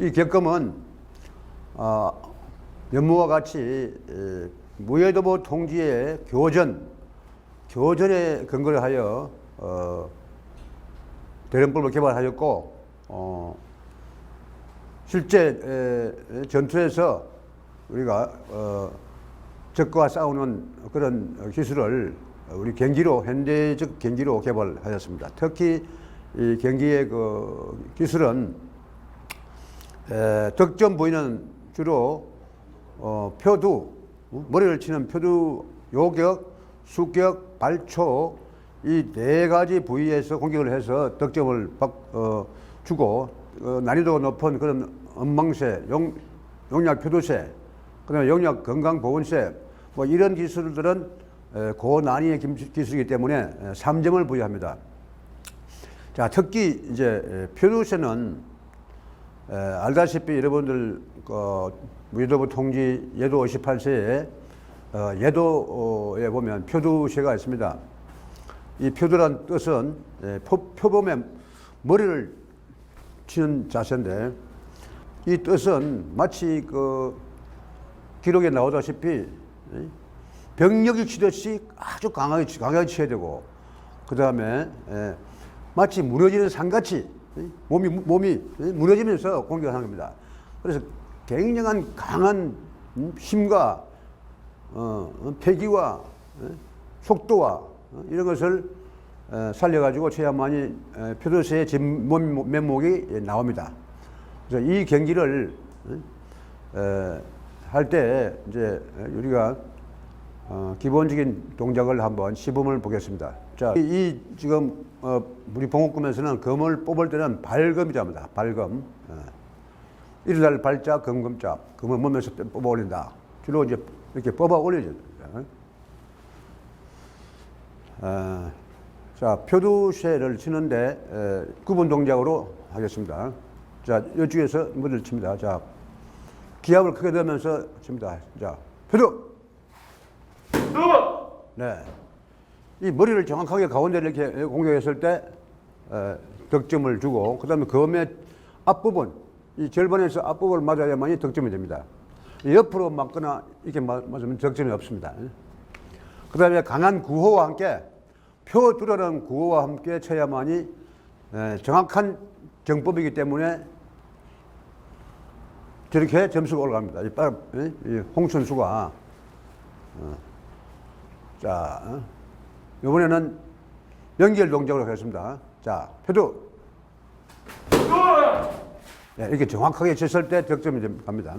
이 격검은 어, 연무와 같이 에, 무예도보 통지의 교전, 교전에 근거를 하여 어, 대련법을 개발하였고 어, 실제 에, 전투에서 우리가 어, 적과 싸우는 그런 기술을 우리 경기로 현대적 경기로 개발하였습니다. 특히 이 경기의 그 기술은 에, 득점 부위는 주로 어, 표두 어, 머리를 치는 표두 요격, 수격, 발초 이 네 가지 부위에서 공격을 해서 득점을 받, 어, 주고 어, 난이도가 높은 그런 엄망새, 용, 용약 표두새, 그다음에 용약 건강 보건새 뭐 이런 기술들은 에, 고난이의 김- 기술이기 때문에 에, 3점을 부여합니다. 자, 특히 이제 에, 표두새는 에, 알다시피 여러분들 그 무예도부 통지 예도 58세에 어, 예도에 보면 표두새가 있습니다. 이 표두란 뜻은 에, 표, 표범의 머리를 치는 자세인데 이 뜻은 마치 그 기록에 나오다시피 에, 병력이 치듯이 아주 강하게 치- 강하게 쳐야 되고 그 다음에 마치 무너지는 산같이 에, 몸이 몸이 에, 무너지면서 공격하는 겁니다. 그래서 굉장한 강한 음, 힘과 어, 어, 패기와 에, 속도와 어, 이런 것을 에, 살려가지고 최야만이 진몸 면목이 예, 나옵니다. 그래서 이 경기를 할 때 이제 우리가 어, 기본적인 동작을 한번 시범을 보겠습니다. 자, 이, 이 지금 어, 우리 봉옥금에서는 검을 뽑을 때는 발검이랍니다. 발검. 어. 일날 발자 검검자 검을 몸에서 뽑아 올린다. 주로 이제 이렇게 뽑아 올려져. 어, 자, 표두쇠를 치는데 에, 구분 동작으로 하겠습니다. 자, 이쪽에서 물을 칩니다. 자, 기압을 크게 넣으면서 칩니다. 자, 표두! 네. 이 머리를 정확하게 가운데 이렇게 공격했을 때 에, 득점을 주고 그다음에 검의 앞부분 이 절반에서 앞부분을 맞아야만이 득점이 됩니다. 이 옆으로 맞거나 이렇게 맞- 맞으면 득점이 없습니다. 그다음에 강한 구호와 함께 표 두라는 구호와 함께 쳐야만이 에, 정확한 정법이기 때문에 저렇게 점수가 올라갑니다. 이, 홍선수가 어. 자 어? 이번에는 연결 동작으로 하겠습니다. 자 표도 네, 이렇게 정확하게 쳤을 때 득점이 좀 갑니다.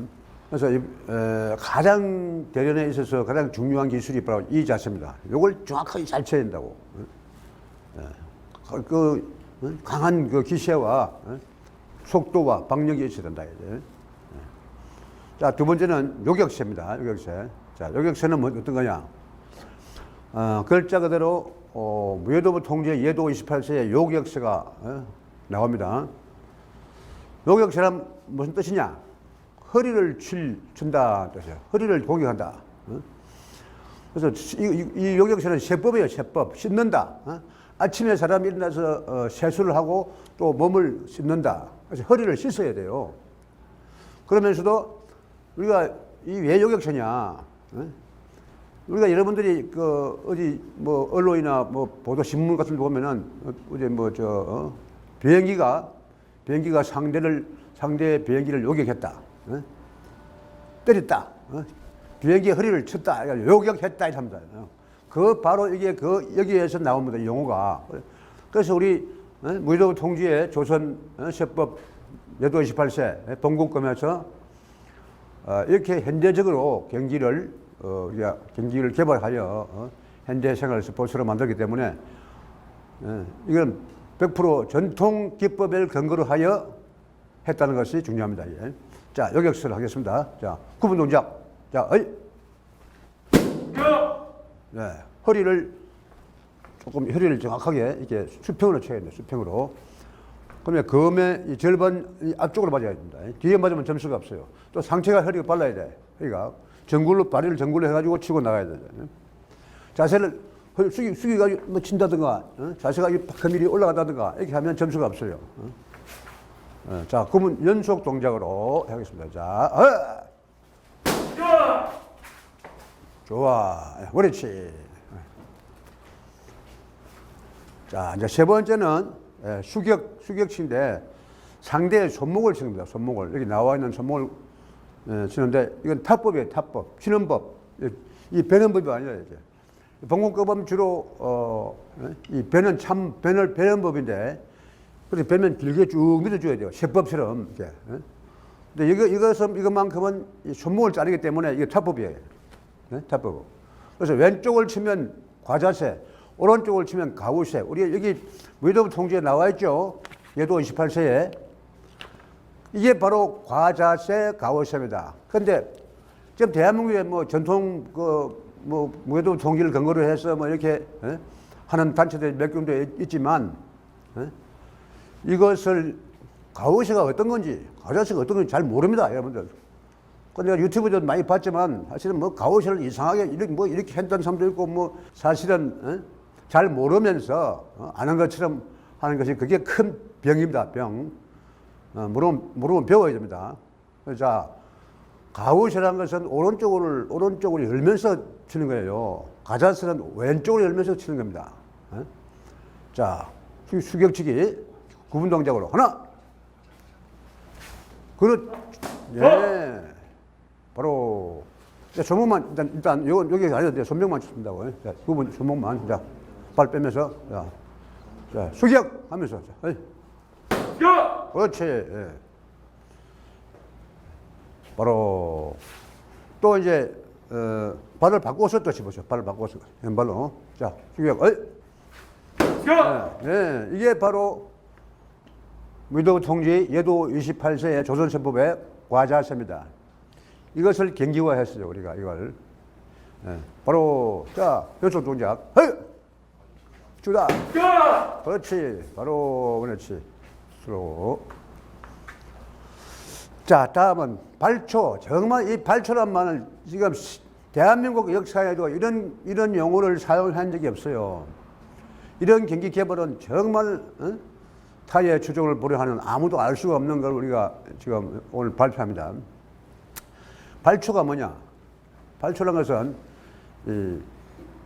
그래서 이, 에, 가장 대련에 있어서 가장 중요한 기술이 바로 이 자세입니다. 이걸 정확하게 잘 쳐야 된다고. 예. 그, 그, 어? 강한 그 기세와 어? 속도와 박력이 있어야 된다. 예. 자, 두 번째는 요격세입니다. 요격세. 자, 요격세는 뭐 어떤 거냐? 어, 글자 그대로 어, 무예도부 통제 예도 28세에 요격세가 어, 나옵니다. 요격세란 무슨 뜻이냐? 허리를 칠, 춘다 뜻이에요. 허리를 공격한다. 어? 그래서 이, 이, 이 요격세는 세법이에요, 세법. 씻는다. 어? 아침에 사람이 일어나서 어, 세수를 하고 또 몸을 씻는다. 그래서 허리를 씻어야 돼요. 그러면서도 우리가 이 왜 요격세냐? 어? 우리가 여러분들이 그 어디 뭐 언론이나 뭐 보도 신문 같은 데 보면은 어, 어제 뭐저 어? 비행기가 비행기가 상대를 상대 비행기를 요격했다, 어? 때렸다, 어? 비행기 허리를 쳤다, 그러니까 요격했다 이렇게 합니다. 어. 그 바로 이게 그 여기에서 나옵니다 이 용어가. 그래서 우리 어? 무의도 통지의 조선 어? 세법 여도 28세 본국검에서 어, 이렇게 현대적으로 경기를 어, 우리가 경기를 개발하여 어, 현대 생활 스포츠로 만들기 때문에 어, 이건 100% 전통 기법을 근거로 하여 했다는 것이 중요합니다. 예. 자, 요격수를 하겠습니다. 자, 구분 동작. 자, 어이. 네, 허리를 조금 허리를 정확하게 이렇게 수평으로 쳐야 돼요. 수평으로. 그러면 검의 이 절반 이 앞쪽으로 맞아야 됩니다. 뒤에 맞으면 점수가 없어요. 또 상체가 허리가 빨라야 돼. 허리가 정굴로 다리를 정굴로 해가지고 치고 나가야 돼. 자세를 허리 숙이 숙이가지고 뭐 친다든가 어? 자세가 이 그밀이 올라가다든가 이렇게 하면 점수가 없어요. 어? 어, 자, 그러면 연속 동작으로 하겠습니다. 자, 어. 좋아. 예, 그렇지. 자, 이제 세 번째는 예, 수격, 수격치인데 상대의 손목을 겁니다. 손목을. 여기 나와 있는 손목을 예, 치는데 이건 타법이에요. 타법. 치는 법. 이- 이 배는 법이 아니라 이제. 봉공법은 주로 어, 예, 이 배는 참 배는 배는 법인데 그래서 배면 길게 쭉 밀어줘야 돼요. 세법처럼 이렇게. 예. 근데 이거 이것은 이것만큼은 이 손목을 자르기 때문에 이게 타법이에요. 네? 타법. 그래서 왼쪽을 치면 과자세, 오른쪽을 치면 가우세. 우리 여기 위도부 통지에 나와 있죠. 얘도 28세에 이게 바로 과자세, 가우세입니다. 그런데 지금 대한민국에 뭐 전통 그 뭐 무예도 통지를 근거로 해서 뭐 이렇게 예? 하는 단체들이 몇 군데 있- 있지만 예? 이것을 가우세가 어떤 건지 가자세가 어떤 건지 잘 모릅니다, 여러분들. 그 내가 유튜브도 많이 봤지만 사실은 뭐 가오시를 이상하게 이렇게 뭐 이렇게 했던 사람도 있고 뭐 사실은 어? 잘 모르면서 어? 아는 것처럼 하는 것이 그게 큰 병입니다. 병. 어, 모르면 모르면 배워야 됩니다. 자 가오시라는 것은 오른쪽을 오른쪽으로 열면서 치는 거예요. 가자스는 왼쪽으로 열면서 치는 겁니다. 어? 자 수- 수격치기 구분 동작으로 하나. 그렇 예. 바로 자, 손목만 일단 일단 요건 여기 아니는데 손목만 칩니다고. 자, 부분 손목만 자. 발 빼면서 자. 자, 수격 하면서 자. 어이. 그렇지. 예. 바로 또 이제 어, 발을 바꿔서 또 집으세요. 발을 바꿔서 왼발로. 자, 수격. 어이. 예, 예, 이게 바로 무도 통지 예도 28세의 조선세법의 과자세입니다. 이것을 경기화했어요, 우리가 이걸. 예, 바로 자, 연속 동작. 헤이! 주다. 그렇지. 바로 그렇지. 스로. 자, 다음은 발초. 정말 이 발초란 말을 지금 시- 대한민국 역사에도 이런 이런 용어를 사용한 적이 없어요. 이런 경기 개발은 정말 어? 타의 추종을 보려하는 아무도 알 수가 없는 걸 우리가 지금 오늘 발표합니다. 발초가 뭐냐? 발초란 것은 이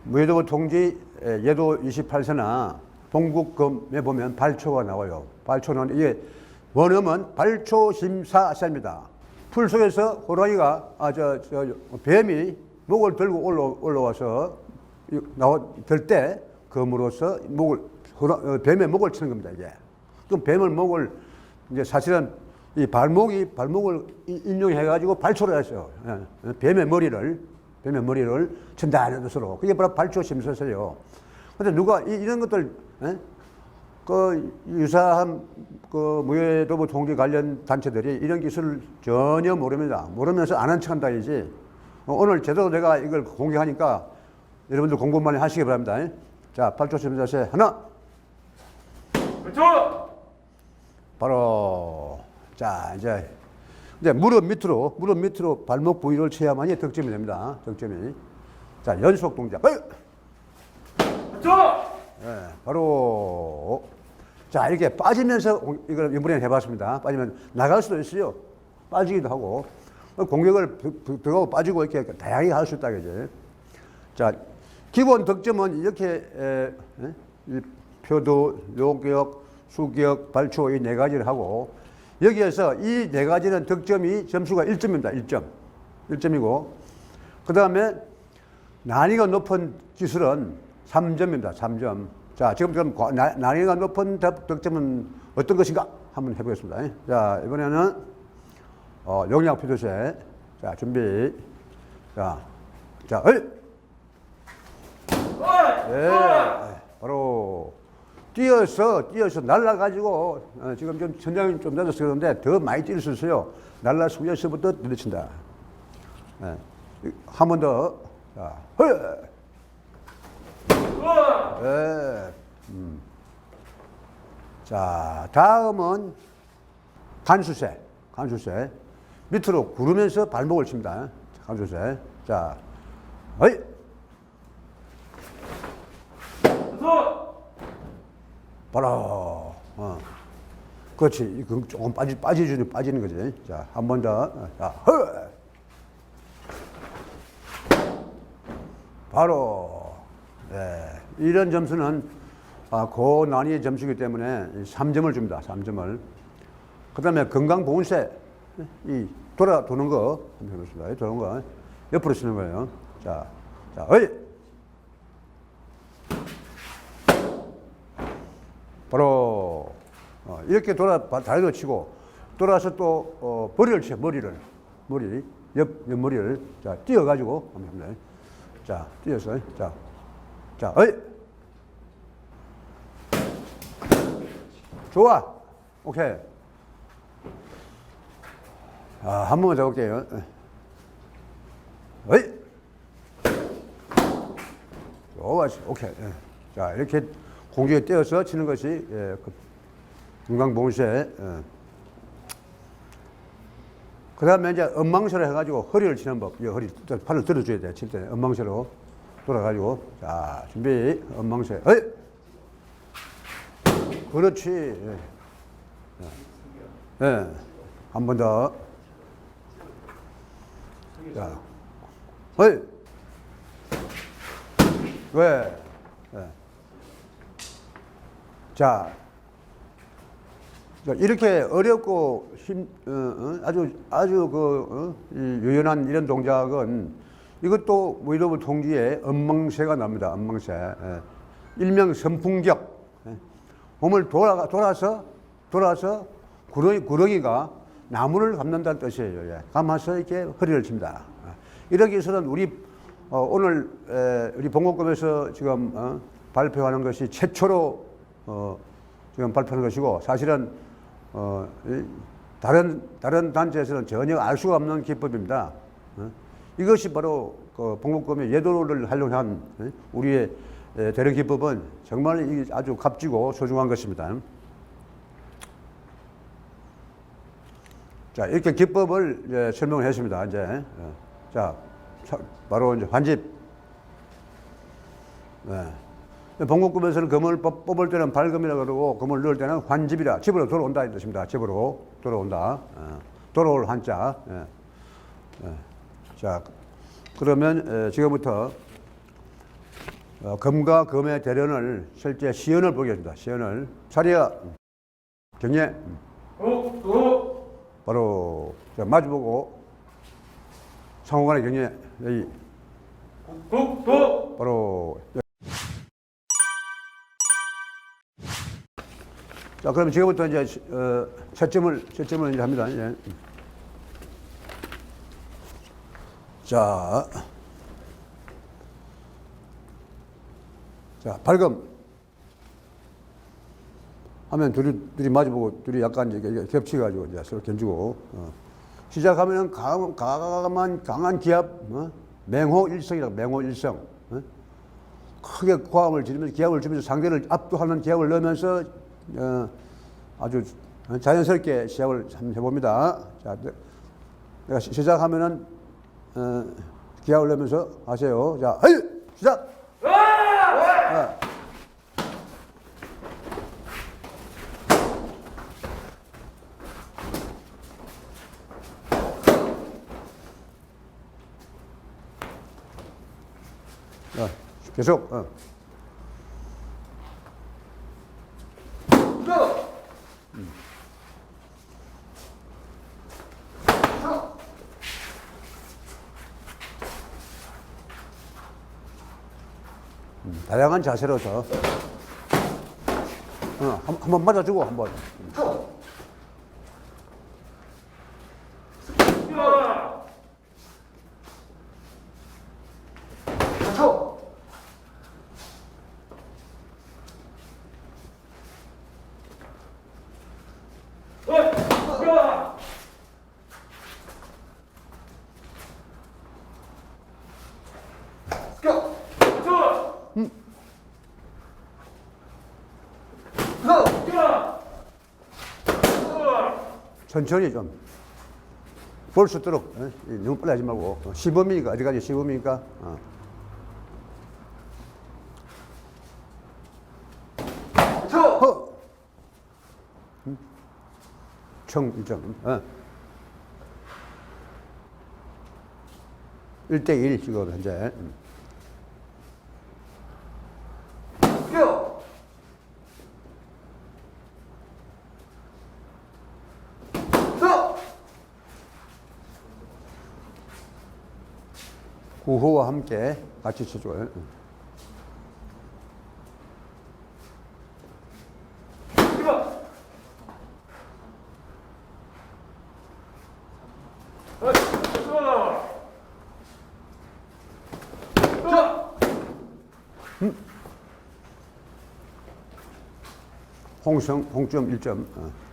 무예도 통지 에, 예도 28세나 동국금에 보면 발초가 나와요. 발초는 이게 원음은 발초 심사세입니다. 풀 속에서 호랑이가 아저 저 뱀이 목을 들고 올라 올라와서 이- 나와 들때 검으로서 목을 호라- 어, 뱀의 목을 치는 겁니다. 이제 그럼 뱀을 목을 이제 사실은 이 발목이 발목을 이- 인용해 가지고 발초를 했어요. 예, 뱀의 머리를 뱀의 머리를 친다는 뜻으로 그게 바로 발초 심사세요. 근데 누가 이, 이런 것들 예? 그 유사한 그 무예도부 통지 관련 단체들이 이런 기술을 전혀 모릅니다. 모르면서 아는 척한다 이지. 어, 오늘 제대로 내가 이걸 공개하니까 여러분들 공부 많이 하시기 바랍니다. 자, 발초 심사세 하나. 바로 자 이제 이제 무릎 밑으로 무릎 밑으로 발목 부위를 쳐야만이 득점이 됩니다. 득점이. 자 연속 동작. 어이! 예, 바로 자 이렇게 빠지면서 공- 이걸 이번에 해봤습니다. 빠지면 나갈 수도 있어요. 빠지기도 하고 공격을 들- 들- 들어가고 빠지고 이렇게 다양하게 할 수 있다 그지. 자 기본 득점은 이렇게 에, 에? 이 표도, 요격, 수격, 발초 이 네 가지를 하고 여기에서 이 네 가지는 득점이 점수가 1점입니다. 1점. 1점이고 그 다음에 난이가 높은 기술은 3점입니다. 3점. 자, 지금 나- 난이가 높은 득- 득점은 어떤 것인가? 한번 해보겠습니다. 자, 이번에는 어, 용량 피도세. 자, 준비. 자, 자, 어이! 예, 바로 뛰어서 뛰어서 날라가지고 어, 지금 좀 천장이 좀 낮아서 그런데 더 많이 뛸 수 있어요. 날라 숙여서부터 내려친다. 예, 한번 더. 자, 허! 예, 음. 자, 다음은 간수세. 간수세. 밑으로 구르면서 발목을 칩니다. 간수세. 자, 어이! 바로 어. 그렇지. 그 조금 빠지, 빠지주니 빠지는 거지. 자, 한 번 더. 자, 허! 바로, 예. 이런 점수는, 아, 고난이의 점수이기 때문에 3점을 줍니다. 3점을. 그 다음에 건강보온세. 이, 돌아, 도는 거. 한번 해보겠습니다. 도는 거. 옆으로 쓰는 거예요. 자, 자, 어이! 바로 어, 이렇게 돌아 바- 다리도 치고 돌아서 또 어, 머리를 쳐 머리를 머리 옆, 옆 머리를 자 띄어 가지고 한번 합니다. 자 띄어서 자 자 어이 좋아 오케이 아 한 번만 더 볼게요 어이 좋아 오케이 예. 자 이렇게 공중에 떼어서 치는 것이 예, 그 건강보험세 예. 그 다음에 이제 엉망세로 해가지고 허리를 치는 법. 이 허리, 또 팔을 들어줘야 돼. 칠 때. 엉망세로 돌아가지고. 자, 준비. 엉망세. 어이! 그렇지. 예. 예. 한번 더. 자. 어이! 왜? 예. 자, 자, 이렇게 어렵고 힘, 어, 어, 아주 아주 그 어, 이 유연한 이런 동작은 이것도 뭐 이러면 통지에 엉망세가 납니다. 엉망세. 예. 일명 선풍격. 예. 몸을 돌아 돌아서 돌아서 구렁이 구렁이가 나무를 감는다는 뜻이에요. 예. 감아서 이렇게 허리를 칩니다. 예. 이렇게 해서는 우리 어, 오늘 에, 우리 봉고급에서 지금 어, 발표하는 것이 최초로 어, 지금 발표하는 것이고 사실은 어, 이, 다른 다른 단체에서는 전혀 알 수가 없는 기법입니다. 어? 이것이 바로 그 봉고급의 예도를 활용한 어? 우리의 에, 대령 기법은 정말 이 아주 값지고 소중한 것입니다. 자 이렇게 기법을 설명을 했습니다. 이제 어. 자 차- 바로 이제 환집. 네. 봉급금에서는 금을 뽑- 뽑을 때는 발금이라 그러고 금을 넣을 때는 환집이라 집으로 돌아온다 이 뜻입니다. 집으로 돌아온다. 어. 돌아올 한자. 예. 예. 자 그러면 에, 지금부터 어, 금과 금의 대련을 실제 시연을 보겠습니다. 시연을 차례야 경례 바로 자, 마주보고. 상호간의 경례 여기. 바로 자 그럼 지금부터 이제 시- 어, 채점을 채점을 이제 합니다. 이제. 자, 자 발금 하면 둘이 둘이 마주보고 둘이 약간 겹치가지고 이제 서로 견주고 어. 시작하면은 강, 강한 강한 기압 어? 맹호 일성이라고 맹호 일성 어? 크게 고함을 지르면서 기압을 주면서 상대를 압도하는 기압을 넣으면서 어, 아주 자연스럽게 시작을 해봅니다. 자, 내- 내가 시- 시작하면은 어, 기압을 넣으면서 하세요. 자, 헤이 시작. 어. 어, 계속. 어. 음, 다양한 자세로서. 어, 한, 한번 맞아주고 한번 천천히 좀 볼 수 있도록 어? 이 너무 빨리 하지 말고 어, 시범이니까 어디까지 시범이니까 어. 허! 음. 청 1점. 어. 1대1 지금 현재. 음. 뛰어. 뛰어. 구호와 함께 같이 쳐줘요. 홍성, 홍점 1점. 어.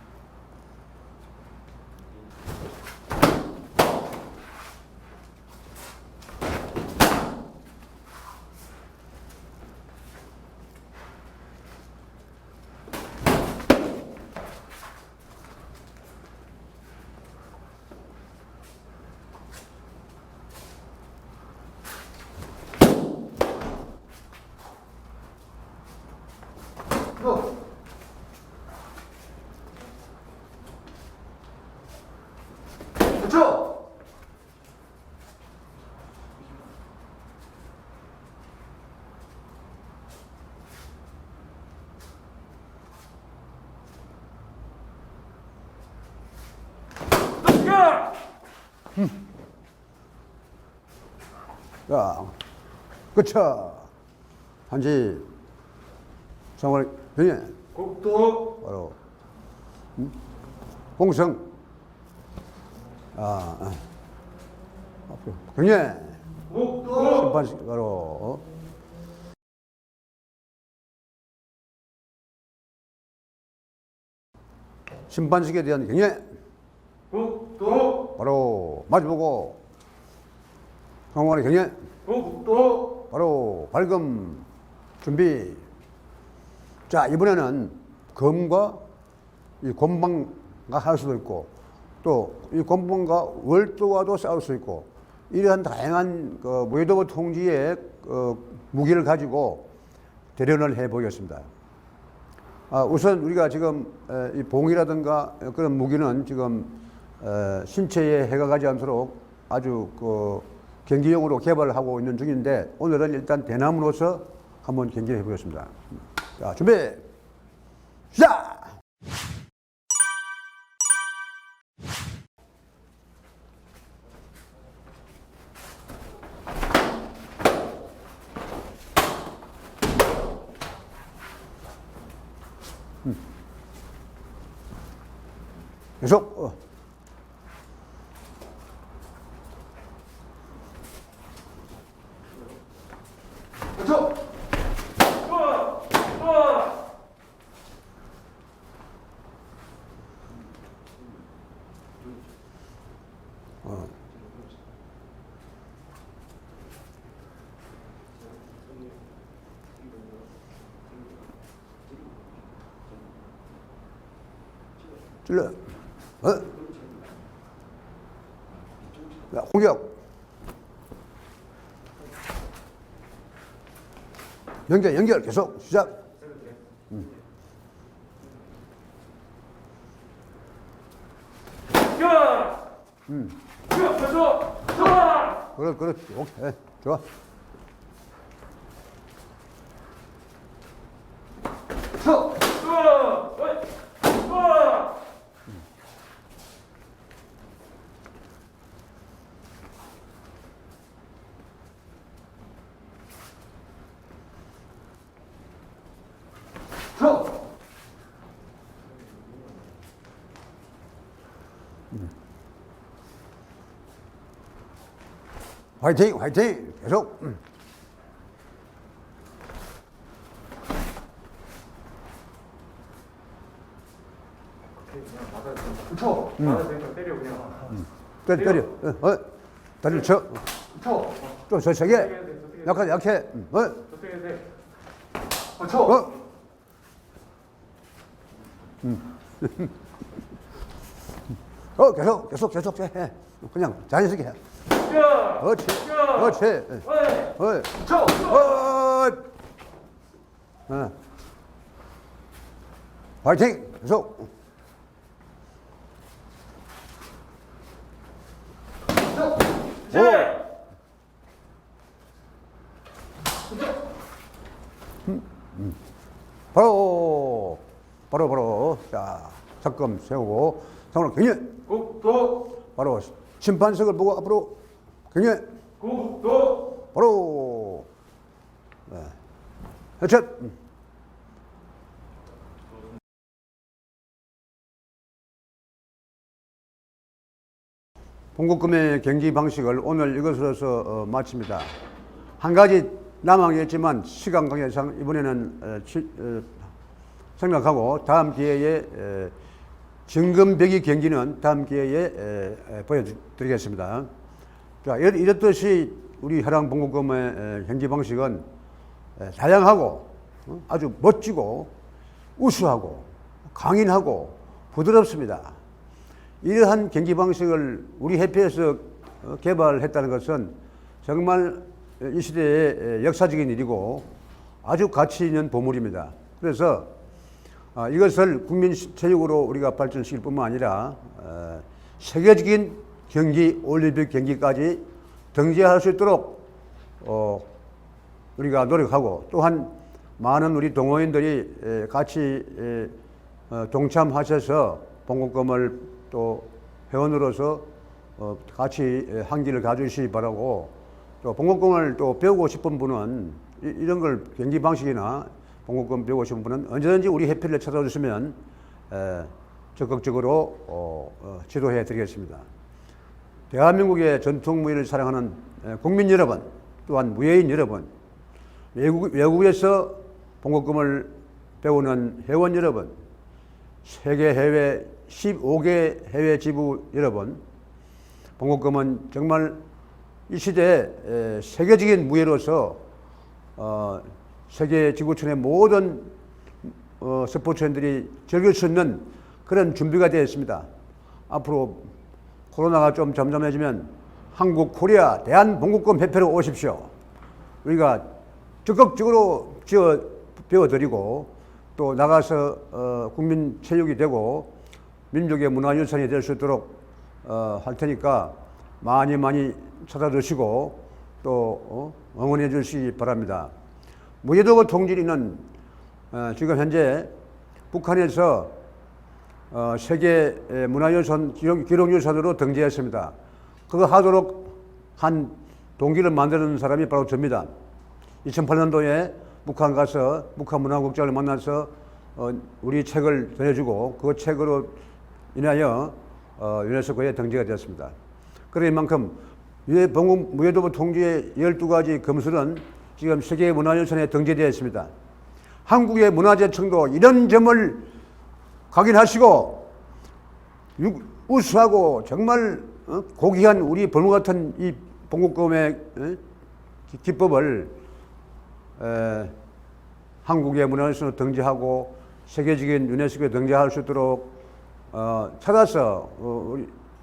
그렇죠. 뛰어. 자, 그쵸. 한지, 정월, 병예, 국도. 바로, 음? 홍성, 아, 아. 앞으로, 병예, 국도. 심판식, 바로, 어? 심판식에 대한 경례, 국도. 바로 마주보고, 강원의 경례, 국도. 바로 발금 준비. 자, 이번에는 검과 이 곤방과 할 수도 있고 또이 곤방과 월도와도 싸울 수 있고 이러한 다양한 그 무예도부 통지의 그 무기를 가지고 대련을 해 보겠습니다. 아, 우선 우리가 지금 에, 이 봉이라든가 그런 무기는 지금 에, 신체에 해가 가지 않도록 아주 그 경기용으로 개발을 하고 있는 중인데 오늘은 일단 대나무로서 한번 경기해 보겠습니다. 자, 준비, 시작! 계속 어. 그렇죠. 뛰어. 뛰어. 찔러. 어? 자, 공격. 연결, 연결, 계속 시작. 그렇죠. 뛰어. 그렇, 그렇, 오케이, 좋아. 뛰어. 뛰어. 어이. 뛰어. 뛰어. 화이팅, 화이팅, 계속. 음. 그렇죠. 맞아 되니까 때려 그냥. 때려, 때려. 어, 어. 다리를 쳐. 그렇죠. 좀더 세게. 약하게, 약해. 음, 어, 해야 돼? 그렇죠. 어. 어, 계속, 계속, 계속 해. 그냥 자연스럽게 해. 어치 어치 어이 어이 어. 어. 어. 파이팅. 계속 어. 바로 바로 바로 자 석금 세우고 성으로 경련 바로 심판석을 보고 앞으로 경련 국도 바로 네. 해체 봉급금의 경기 방식을 오늘 이것으로서 어, 마칩니다. 한 가지 남아있지만 시간 관계상 이번에는 어, 치- 어, 생각하고 다음 기회에 에, 증금배기 경기는 다음 기회에 에, 에, 보여드리겠습니다. 자, 이렇- 이렇듯이 우리 해랑 봉급금의 에, 경기 방식은 에, 다양하고 어, 아주 멋지고 우수하고 강인하고 부드럽습니다. 이러한 경기 방식을 우리 해피에서 어, 개발했다는 것은 정말 이 시대의 역사적인 일이고 아주 가치 있는 보물입니다. 그래서 아, 이것을 국민 체육으로 우리가 발전시킬 뿐만 아니라 어, 세계적인 경기, 올림픽 경기까지 등재할 수 있도록 어, 우리가 노력하고 또한 많은 우리 동호인들이 에, 같이 에, 어, 동참하셔서 봉급금을 또 회원으로서 어, 같이 에, 한기를 가주시기 바라고 또 봉급금을 또 배우고 싶은 분은 이- 이런 걸 경기 방식이나 봉급금 배우고 싶은 분은 언제든지 우리 해피를 찾아주시면 에, 적극적으로 어, 어, 지도해 드리겠습니다. 대한민국의 전통 무예를 사랑하는 에, 국민 여러분, 또한 무예인 여러분, 외국, 외국에서 봉급금을 배우는 회원 여러분, 세계 해외 15개 해외 지부 여러분, 봉급금은 정말 이 시대에 에, 세계적인 무예로서 어, 세계 지구촌의 모든 어, 스포츠인들이 즐길 수 있는 그런 준비가 되어 있습니다. 앞으로 코로나가 좀 점점해지면 한국 코리아 대한봉급금 협회로 오십시오. 우리가 적극적으로 지어 배워드리고 또 나가서 어, 국민 체육이 되고 민족의 문화유산이 될 수 있도록 어, 할 테니까 많이 많이 찾아주시고 또 어, 응원해 주시기 바랍니다. 무예도고 통지리는 어, 지금 현재 북한에서 어, 세계 에, 문화유산 기록, 기록 유산으로 등재했습니다. 그거 하도록 한 동기를 만드는 사람이 바로 저입니다. 2008년도에 북한 가서 북한 문화국장을 만나서 어, 우리 책을 전해주고 그 책으로 인하여 어, 유네스코에 등재가 되었습니다. 그런 만큼 유해봉국 무예도부 통지의 12가지 금술은 지금 세계 문화유산에 등재되어 있습니다. 한국의 문화재청도 이런 점을 각인하시고 유- 우수하고 정말 어, 고귀한 우리 벌무 같은 이 봉국금의 어, 기- 기법을 에, 한국의 문화유산으로 등재하고 세계적인 유네스코에 등재할 수 있도록 어, 찾아서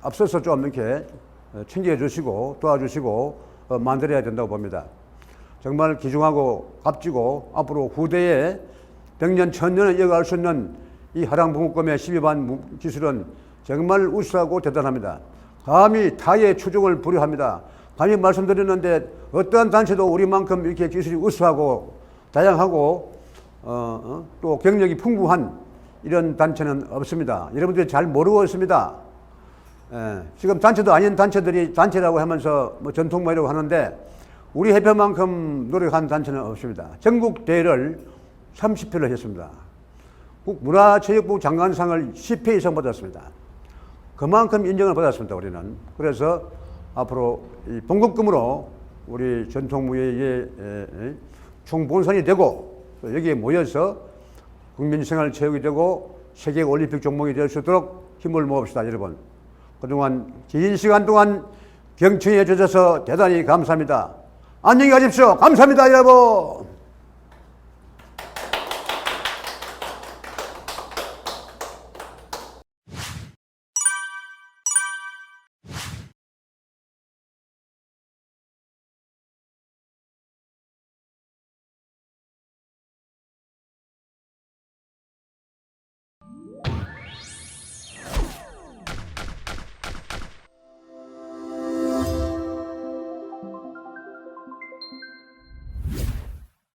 앞서서 좀 이렇게 어, 챙겨 주시고 도와주시고 어, 만들어야 된다고 봅니다. 정말 귀중하고 값지고 앞으로 후대에 백년 천년을 이어갈 수 있는 이 하랑봉급금의 12반 기술은 정말 우수하고 대단합니다. 감히 타의 추종을 불효합니다. 감히 말씀드렸는데 어떠한 단체도 우리만큼 이렇게 기술이 우수하고 다양하고 어, 어, 또 경력이 풍부한 이런 단체는 없습니다. 여러분들이 잘 모르고 있습니다. 예, 지금 단체도 아닌 단체들이 단체라고 하면서 뭐 전통무예라고 하는데 우리 해표만큼 노력한 단체는 없습니다. 전국 대회를 30회를 했습니다. 국 문화체육부 장관상을 10회 이상 받았습니다. 그만큼 인정을 받았습니다. 우리는 그래서 앞으로 이 봉급금으로 우리 전통무예의 총본선이 되고 또 여기에 모여서 국민생활 체육이 되고 세계 올림픽 종목이 될 수 있도록 힘을 모읍시다, 여러분. 그동안 긴 시간 동안 경청해 주셔서 대단히 감사합니다. 안녕히 가십시오. 감사합니다, 여러분.